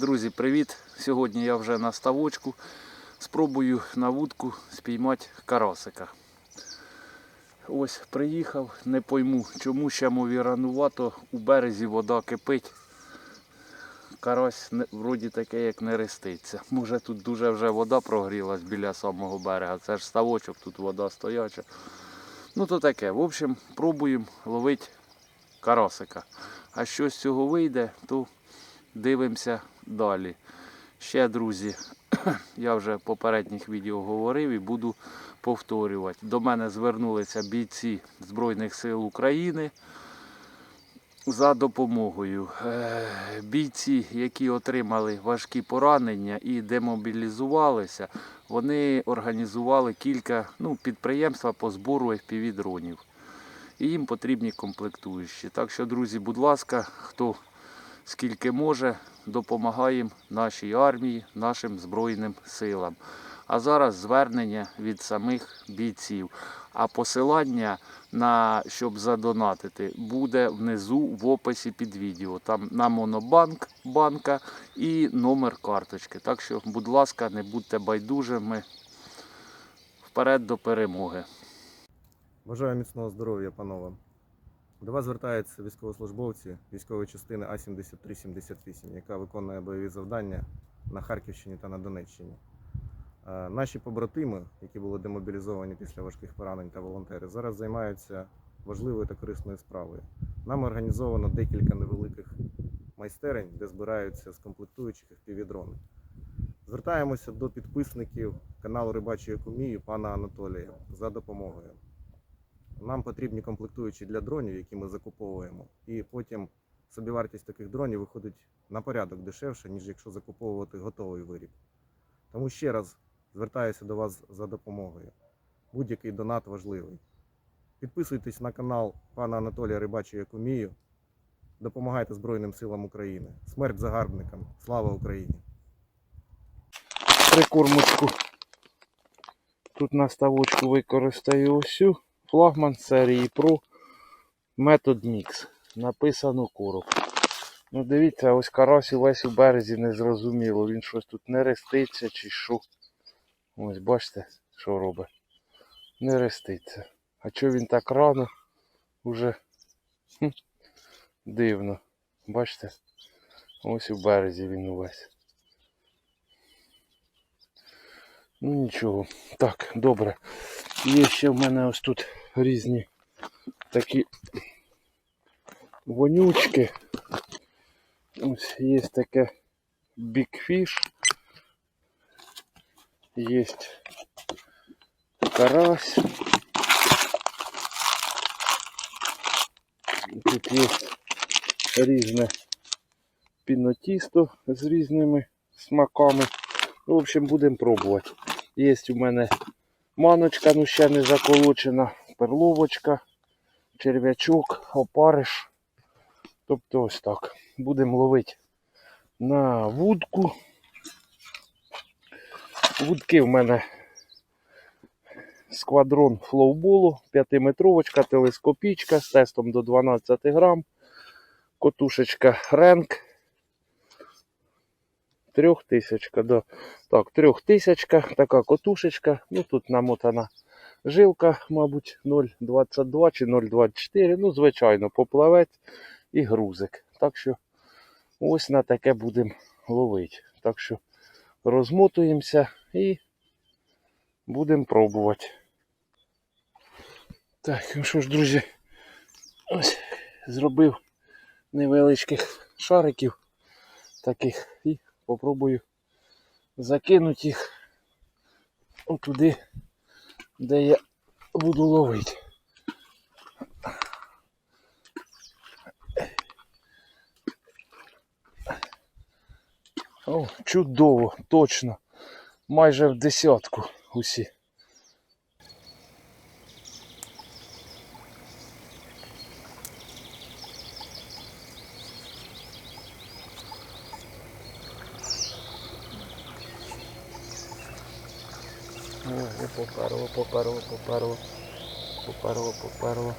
Друзі, привіт! Сьогодні я вже на ставочку. Спробую на вудку спіймати карасика. Ось приїхав, не пойму, чому ще мові ранувато, у березі вода кипить. Карась вроді таке, як не реститься. Може тут дуже вже вода прогрілась біля самого берега. Це ж ставочок, тут вода стояча. Ну то таке. В общем, пробуємо ловити карасика. А що з цього вийде, то дивимося далі. Ще, друзі, я вже в попередніх відео говорив і буду повторювати. До мене звернулися бійці Збройних сил України за допомогою. Е, Бійці, які отримали важкі поранення і демобілізувалися, вони організували кілька ну, підприємства по збору FPV-дронів. І їм потрібні комплектуючі. Так що, друзі, будь ласка, хто скільки може, допомагаємо нашій армії, нашим Збройним силам. А зараз звернення від самих бійців. А посилання на щоб задонатити буде внизу в описі під відео. Там на Монобанк банка і номер карточки. Так що, будь ласка, не будьте байдужими. Вперед до перемоги. Бажаю міцного здоров'я, панове. До вас звертаються військовослужбовці військової частини А-7378, яка виконує бойові завдання на Харківщині та на Донеччині. Е, Наші побратими, які були демобілізовані після важких поранень та волонтери, зараз займаються важливою та корисною справою. Нам організовано декілька невеликих майстерень, де збираються з комплектуючих FPV-дрони. Звертаємося до підписників каналу Рибачої Кумію пана Анатолія за допомогою. Нам потрібні комплектуючі для дронів, які ми закуповуємо, і потім собівартість таких дронів виходить на порядок дешевше, ніж якщо закуповувати готовий виріб. Тому ще раз звертаюся до вас за допомогою. Будь-який донат важливий. Підписуйтесь на канал пана Анатолія Рибачу Якумію. Допомагайте Збройним силам України. Смерть загарбникам! Слава Україні! прикормочку. Тут на ставочку використаю цю флагман серії Pro Method Mix. Написано короб. Ну дивіться, ось карась увесь у березі незрозуміло. Він щось тут не реститься чи що. Ось бачите, що робить. Не реститься. А чого він так рано? Уже хм, дивно. Бачите? Ось у березі він увесь. Ну нічого. Так, добре. Є ще в мене ось тут різні такі вонючки. Ось є таке Fish. Є карась. Тут є різне пінотісто з різними смаками. Ну, в общем, будемо пробувати. Є у мене маночка, ну ще не заколочена, перловочка, черв'ячок, опариш. Тобто ось так. Будемо ловити на вудку. Вудки в мене сквадрон флоуболу, 5-метровочка, телескопічка з тестом до 12 грам. Котушечка Ренк. Трьохтисячка, да. Так, трьохтисячка, така котушечка. Ну тут намотана жилка, мабуть, 0,22 чи 0,24. Ну, звичайно, поплавець і грузик. Так що ось на таке будемо ловити. Так що розмотуємося і будемо пробувати. Так, ну що ж, друзі, ось зробив невеличких шариків таких і попробую закинути їх туди, де я буду ловити. О, чудово, точно. Майже в десятку усі. поперло, поперло, поперло, поперло, поперло.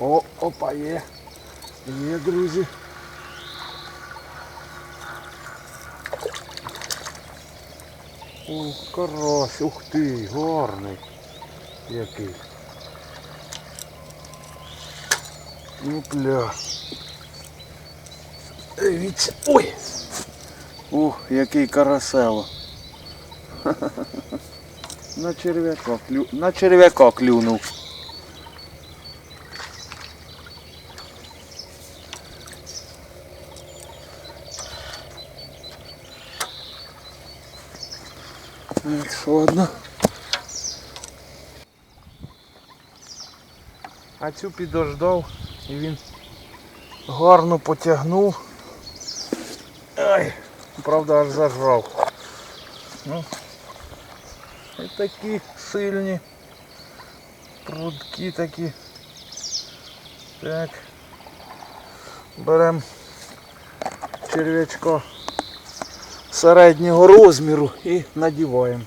О, опа, є. Є, друзі. Ой, карась, ух ти, гарний який. Ну, Опля. Дивіться. Ой! Ух, який карасело. На черв'яка клю... На черв'яка клюнув. Так, ладно. А цю підождав і він гарно потягнув. Ай, правда аж зажрав. Ну, і такі сильні. Прудкі такі. Так. Беремо черв'ячко середнього розміру і надіваємо.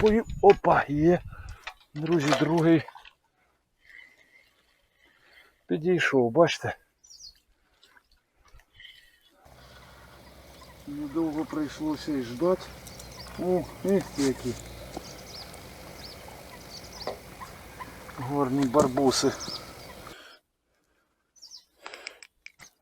Повів. Опа, є. Друзі, другий. Підійшов, бачите? Недовго прийшлося і ждати. О, ех, які. Горні барбуси.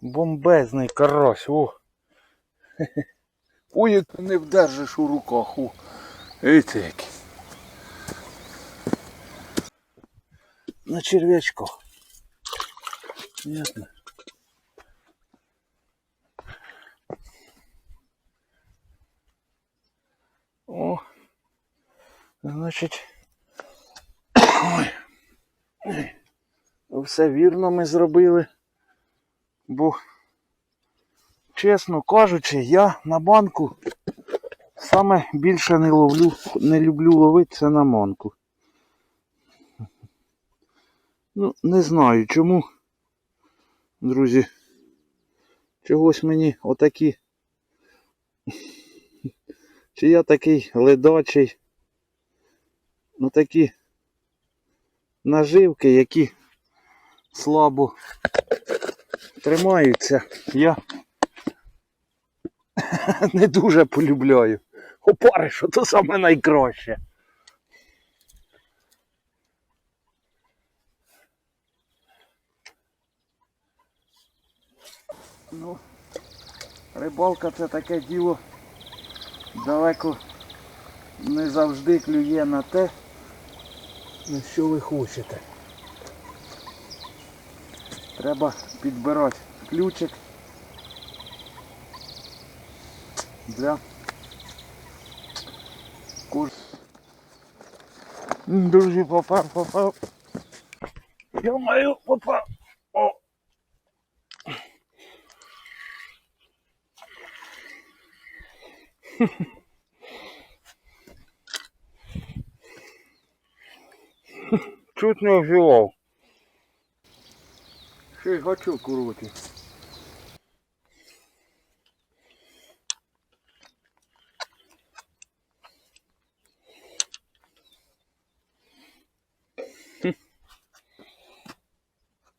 Бомбезний карась, о. Ой, не вдержиш у руках. О. Видите. На черв'ячках. Ясно. О, значить. Ой. Ой. Все вірно ми зробили. Бо, чесно кажучи, я на банку саме більше не ловлю, не люблю ловити це на манку. Ну, не знаю чому. Друзі. Чогось мені отакі. Чи я такий ледачий. Ну такі наживки, які слабо тримаються. Я не дуже полюбляю. Опариш, то саме найкраще. Ну, рибалка це таке діло далеко не завжди клює на те, на що ви хочете. Треба підбирати ключик для М, Друзі, попав, попав. Я маю попав. О. Чуть не вживав. Ще й гачок у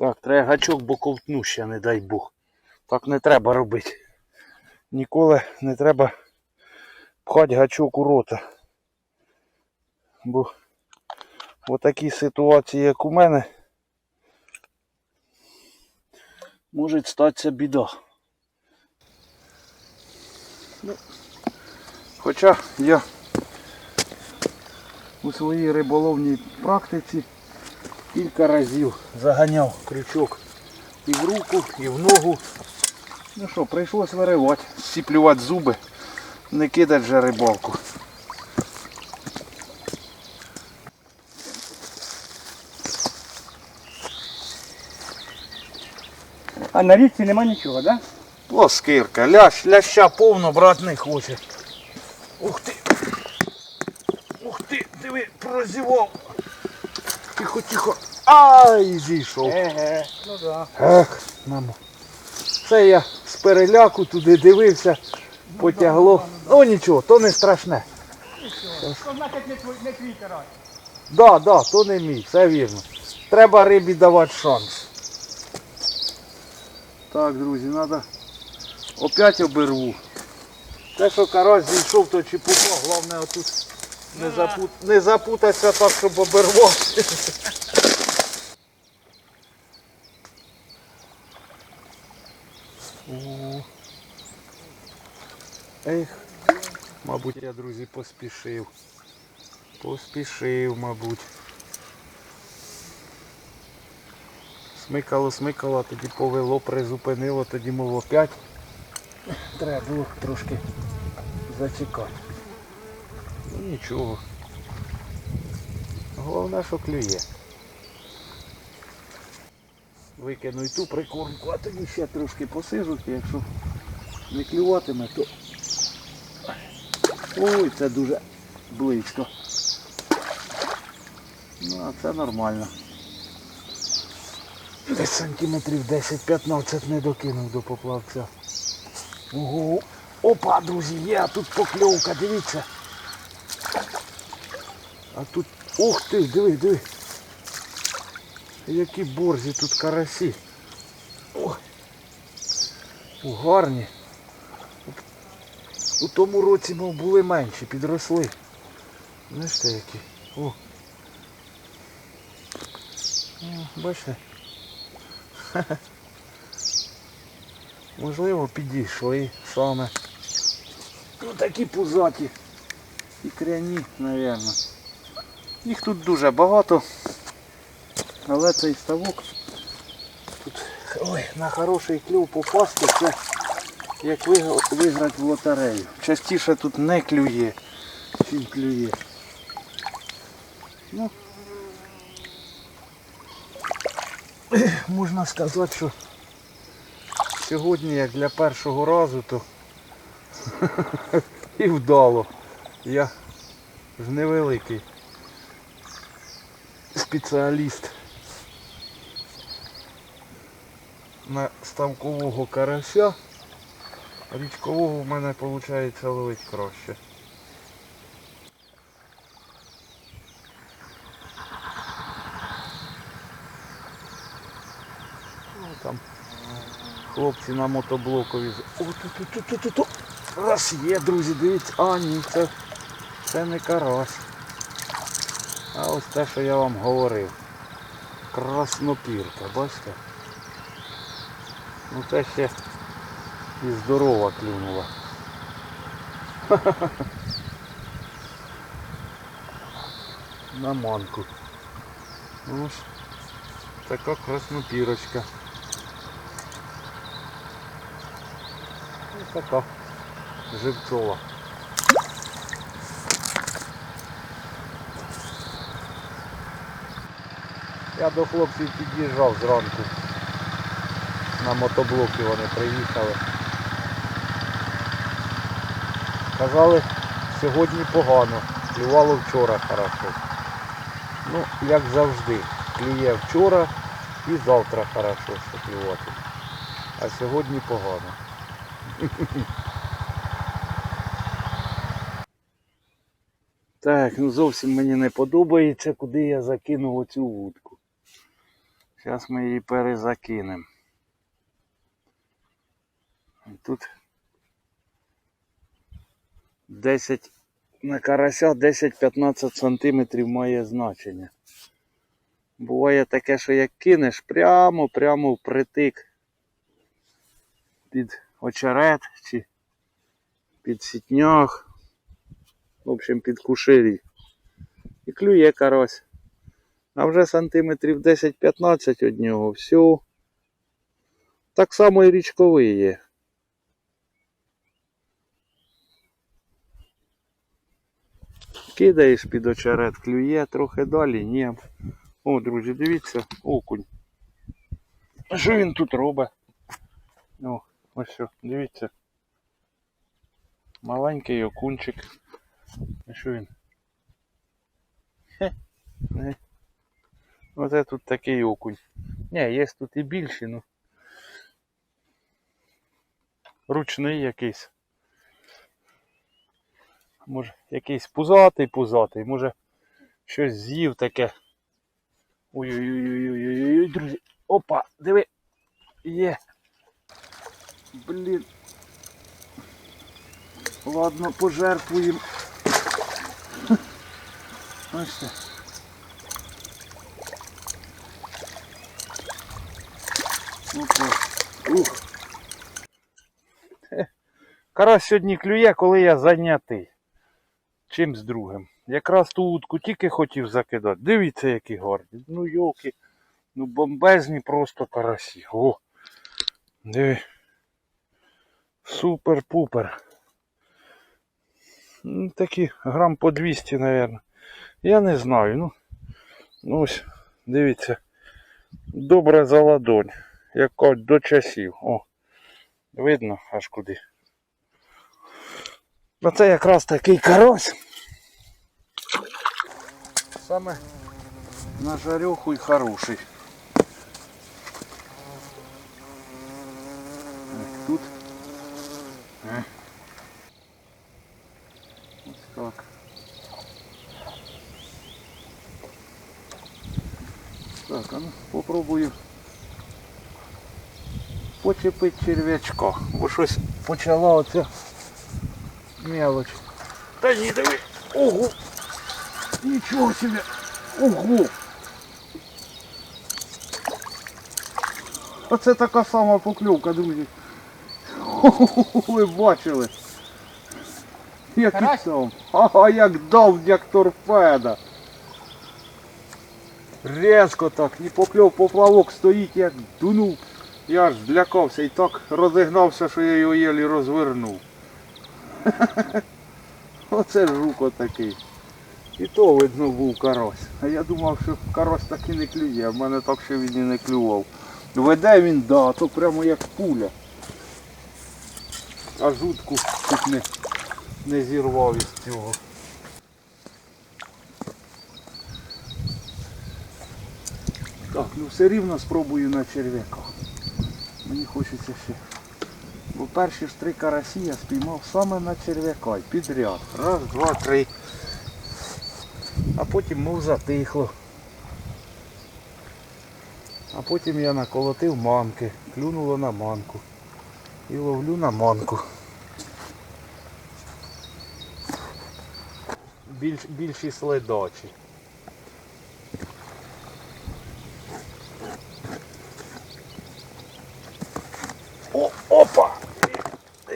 Так, треба гачок, бо ковтну ще, не дай Бог. Так не треба робити. Ніколи не треба пхати гачок у рота. Бо в такій ситуації, як у мене, може статися біда. Ну, хоча я у своїй риболовній практиці кілька разів заганяв крючок і в руку, і в ногу. Ну що, прийшлось виривати, сіплювати зуби, не кидати вже рибалку. А на річці нема нічого, да? Плоскирка, лящ, ляща повно брат не хоче. Ух ти. Ух ти, диви, прозівав. Тихо, тихо. Ай, зійшов. Еге, ну да. Ех, мамо. Це я з переляку туди дивився, потягло. Ну нічого, то не страшне. То значить не твій, не твій карась. Да, да, то не мій, все вірно. Треба рибі давати шанс. Так, друзі, треба опять оберву. Те, що карась зійшов, то чепуха, головне отут не, запут... не запутатися так, щоб обервав. О. Ех, мабуть, я, друзі, поспішив. Поспішив, мабуть. Смикало, смикало, тоді повело, призупинило, тоді мов опять. Треба було трошки зачекати. Ну нічого. Головне, що клює. Викину і ту прикормку, а тоді ще трошки посижу, якщо не клюватиме, то... Ой, це дуже близько. Ну, а це нормально. Десь сантиметрів 10-15 не докинув до поплавця. Ого. Опа, друзі, є, тут покльовка, дивіться. А тут... Ух ти, диви, диви. Які борзі тут карасі. О. О, гарні. У тому році, мов, були менші, підросли. Знаєте які? О. О, Бачите? Можливо, підійшли саме. Ну такі пузаті. І кряні, напевно. Їх тут дуже багато. Але цей ставок тут ой, на хороший клюв попасти, це як вигра- виграти в лотерею. Частіше тут не клює, чим клює. Ну, можна сказати, що сьогодні, як для першого разу, то і вдало. Я ж невеликий спеціаліст на ставкового карася. Річкового в мене виходить ловить краще. Ну, там хлопці на мотоблокові. О, тут, тут, тут, тут, тут. Раз є, друзі, дивіться. А, ні, це, це не карась. А ось те, що я вам говорив. Краснопірка, бачите? Ну це ще і здорова клюнула. На манку. Ось така краснопірочка. Ось така живцова. Я до хлопців під'їжджав зранку. На мотоблоки вони приїхали. Казали, сьогодні погано, клювало вчора хорошо. Ну, як завжди, клює вчора і завтра хорошо що клювати. А сьогодні погано. Так, ну зовсім мені не подобається, куди я закинув оцю вудку. Зараз ми її перезакинемо. Тут 10 на карася 10-15 сантиметрів має значення. Буває таке, що як кинеш прямо, прямо впритик під очерет чи під сітнях. В общем, під куширі. І клює карась. А вже сантиметрів 10-15 від нього. Все. Так само і річковий є. Кидаєш під очерет, клює трохи далі, ні. О, друзі, дивіться, окунь. Що він тут робить? О, ось що, дивіться. Маленький окунчик. А що він? Хе, не. Оце тут такий окунь. Ні, є тут і більші, ну. Ручний якийсь. Може, якийсь пузатий пузатий, може щось з'їв таке. Ой-ой-ой-ой-ой-ой, друзі. Опа, диви. Є. Блін. Ладно, пожертвуємо. Ось це. Опа. Карась сьогодні клює, коли я зайнятий. Чимсь другим. Якраз ту утку тільки хотів закидати. Дивіться, які гарні. Ну йолки. Ну бомбезні просто карасі. О. Диви. Супер-пупер. Ну, такі грам по 200, мабуть. Я не знаю. Ну, ну ось, дивіться. Добре за ладонь. Як до часів. О. Видно аж куди. Оце якраз такий карась. Саме на жареху і хороший. Тут. Е. Ось так. Так, а ну попробую почепити черв'ячка. Бо щось почала оця мелоч. Та ні, диви. Ого! Нічого собі! Ого! Оце така сама покльовка, друзі. Ви бачили. Як і. Ага, як дав, як торпеда. Резко так, і покльов поплавок стоїть, як дунув. Я аж злякався і так розігнався, що я його єлі розвернув. Оце жук отакий. І то видно був карась. А я думав, що карась так і не клює, а в мене так ще він і не клював. Веде він, да, то прямо як пуля. А жутку тут не, не зірвав із цього. Так, ну все рівно спробую на черв'яка. Мені хочеться ще. Бо перші ж три карасі я спіймав саме на черв'яка підряд. Раз, два, три. А потім мов затихло. А потім я наколотив манки, клюнуло на манку. І ловлю на манку. Більш, більші следачі.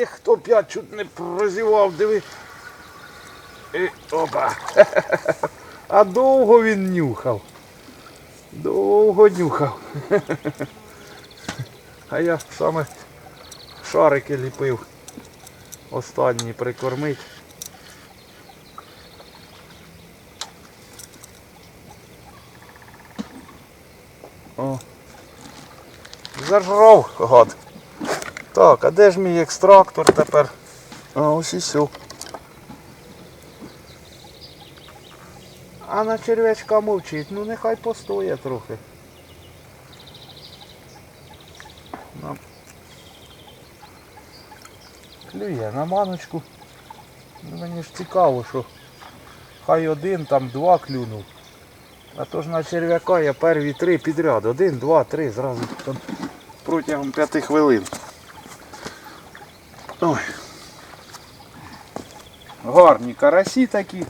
Ех, хто п'ять чуть не прозівав, диви. І, опа. А довго він нюхав. Довго нюхав. А я саме шарики ліпив. Останні прикормить. О. Зажрав, гад. Так, а де ж мій екстрактор тепер? А ось і все. А на черв'ячка мовчить, ну нехай постоє трохи. На... Клює на маночку. Ну, мені ж цікаво, що хай один, там два клюнув. А то ж на черв'яка я перві три підряд. Один, два, три, зразу там протягом п'яти хвилин. Ой. Гарні карасі такі.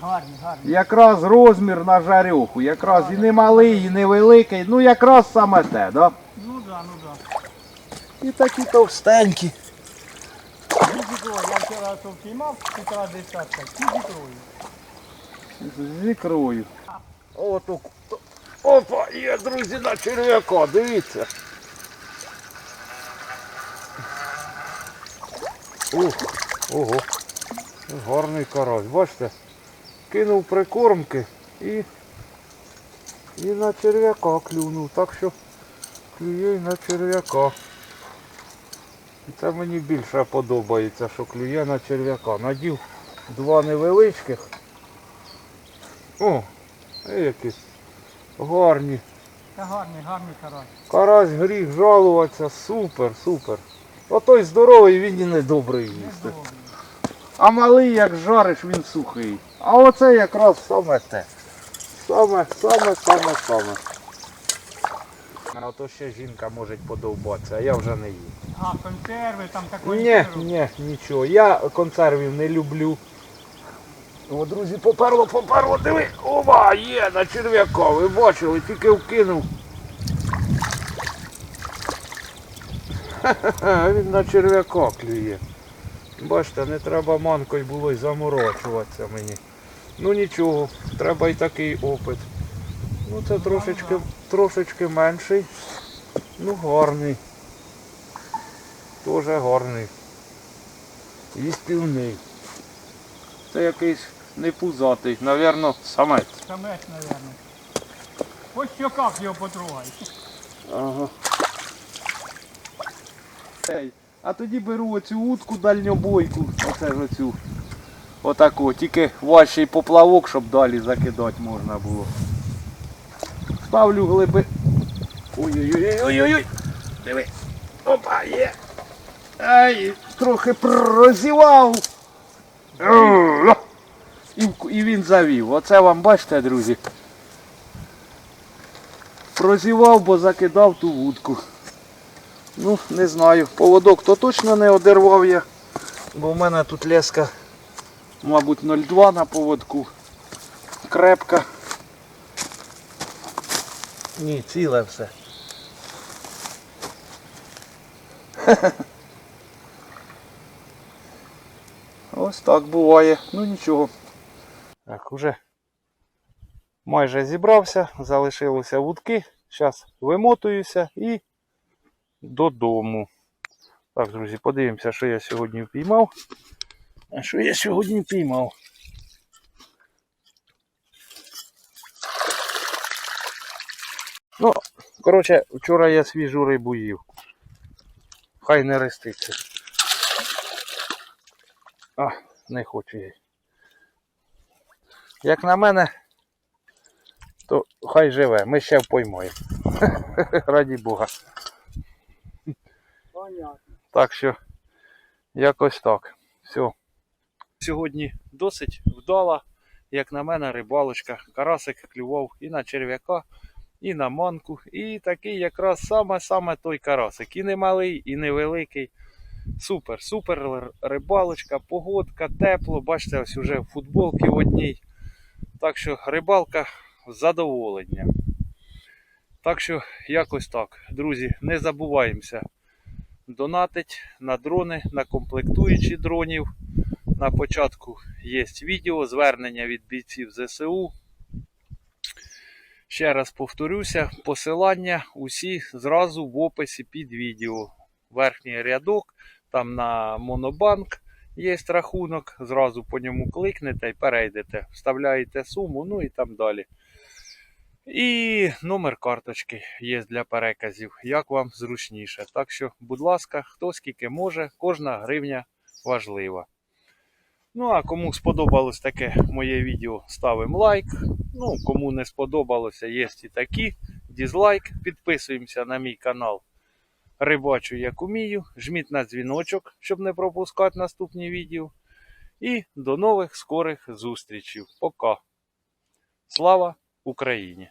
Гарні, гарні. Якраз розмір на жарюху. Якраз і не малий, і не великий. Ну якраз саме те, да? Ну да, ну да. І такі товстенькі. Я вчора то впіймав, півтора десятка, дідікрою. З ікрою. Опа, є, друзі, на черв'яка, дивіться. Ух, ого. Гарний карась, бачите? Кинув прикормки і, і на черв'яка клюнув. Так що клює і на черв'яка. І це мені більше подобається, що клює на черв'яка. Надів два невеличких. О, і якийсь Гарні. Це гарний, гарний карась. Карась гріх жалуватися, супер, супер. Отой здоровий, він і не добрий їсти. А малий, як жариш, він сухий. А оце якраз саме те. Саме, саме, саме, саме. А то ще жінка може подовбатися, а я вже не їм. А, консерви там такої. Ні, ні, нічого. Я консервів не люблю. О, друзі, поперло, поперло, диви. Ова, є на черв'яка, ви бачили, тільки вкинув. він на черв'яка клює. Бачите, не треба манкою було й заморочуватися мені. Ну нічого, треба й такий опит. Ну це трошечки, трошечки менший. Ну гарний. Дуже гарний. Їстівний. Це якийсь не пузатий, навірно, самець. Самець, мабуть. Ось щоках його потрогай. Ага. Ей, а тоді беру оцю утку дальньобойку, оце ж оцю. Отаку, тільки важчий поплавок, щоб далі закидати можна було. Ставлю глиби. Ой-ой-ой-ой-ой-ой. Диви. Опа, є. Ай, трохи прозівав. І, і він завів. Оце вам бачите, друзі. Прозівав, бо закидав ту вудку. Ну, не знаю. Поводок то точно не одервав я. Бо в мене тут леска, мабуть, 0,2 на поводку. Крепка. Ні, ціле все. Ось так буває. Ну нічого. Так, уже майже зібрався, залишилися вудки. Зараз вимотуюся і додому. Так, друзі, подивимося, що я сьогодні впіймав. А що я сьогодні впіймав? Ну, коротше, вчора я свіжу рибу їв. Хай не реститься. А, не хочу я. Як на мене, то хай живе, ми ще впоймаємо. Раді Бога. Понятно. Так що якось так. Все. Сьогодні досить вдала, як на мене, рибалочка. Карасик клював і на черв'яка, і на манку. І такий якраз саме-саме той карасик. І не малий, і не великий. Супер, супер рибалочка, погодка, тепло. Бачите, ось уже в одній. Так що рибалка з задоволенням. Так що якось так. Друзі, не забуваємося донатить на дрони, на комплектуючі дронів. На початку є відео, звернення від бійців ЗСУ. Ще раз повторюся, посилання усі зразу в описі під відео. Верхній рядок, там на Монобанк є рахунок, зразу по ньому кликнете і перейдете, вставляєте суму, ну і там далі. І номер карточки є для переказів, як вам зручніше. Так що, будь ласка, хто скільки може, кожна гривня важлива. Ну а кому сподобалось таке моє відео, ставимо лайк. Ну, кому не сподобалося, є і такі. Дізлайк. Підписуємося на мій канал Рибачу як умію. Жміть на дзвіночок, щоб не пропускати наступні відео. І до нових скорих зустрічей. Пока. Слава Україні!